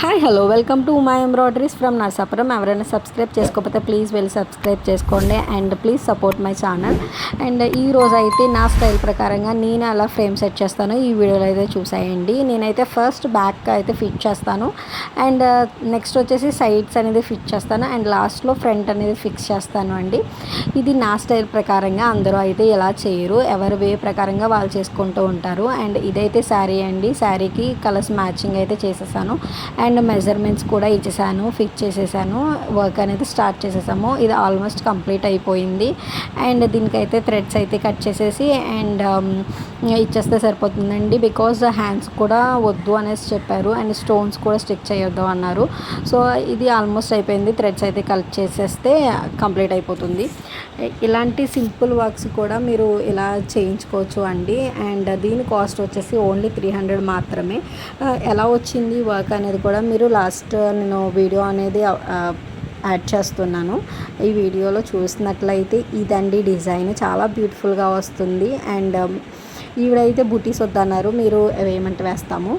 Hi hello welcome to my embroideries from Narsapuram ఎవరైనా subscribe చేసుకోకపోతే please వెళ్ళి subscribe చేసుకోండి and please support my channel and ఈ రోజు అయితే నా స్టైల్ ప్రకారంగా నేను అలా ఫ్రేమ్ సెట్ చేస్తాను ఈ వీడియోలో అయితే చూసాయండి. నేనైతే ఫస్ట్ బ్యాక్ అయితే ఫిట్ చేస్తాను. అండ్ నెక్స్ట్ వచ్చేసి సైడ్స్ అనేది ఫిట్ చేస్తాను. అండ్ లాస్ట్లో ఫ్రంట్ అనేది ఫిక్స్ చేస్తాను అండి. ఇది నా స్టైల్ ప్రకారంగా అందరూ అయితే ఎలా చేయరు. ఎవరి వే ప్రకారంగా వాళ్ళు చేసుకుంటూ ఉంటారు. అండ్ ఇదైతే శారీ అండి. శారీకి కలర్స్ మ్యాచింగ్ అయితే చేసేసాను. అండ్ మెజర్మెంట్స్ కూడా ఇచ్చేసాను ఫిక్స్ చేసేసాను వర్క్ అనేది స్టార్ట్ చేసేసాము. ఇది ఆల్మోస్ట్ కంప్లీట్ అయిపోయింది. అండ్ దీనికైతే థ్రెడ్స్ అయితే కట్ చేసేసి అండ్ um, ఇచ్చేస్తే సరిపోతుందండి. బికాజ్ హ్యాండ్స్ కూడా వద్దు అనేసి చెప్పారు. అండ్ స్టోన్స్ కూడా స్టిక్ చేయొద్దు అన్నారు. సో ఇది ఆల్మోస్ట్ అయిపోయింది. థ్రెడ్స్ అయితే కట్ చేసేస్తే కంప్లీట్ అయిపోతుంది. ఇలాంటి సింపుల్ వర్క్స్ కూడా మీరు ఇలా చేయించుకోవచ్చు అండి. అండ్ దీని కాస్ట్ వచ్చేసి ఓన్లీ త్రీ హండ్రెడ్ మాత్రమే. ఎలా వచ్చింది వర్క్ అనేది కూడా మీరు లాస్ట్ నేను వీడియో అనేది యాడ్ చేస్తున్నాను. ఈ వీడియోలో చూసినట్లయితే ఇదండి డిజైన్. చాలా బ్యూటిఫుల్గా వస్తుంది. అండ్ ఈవిడైతే బుటీస్ వద్దన్నారు. మీరు వేయమంటే వేస్తాము.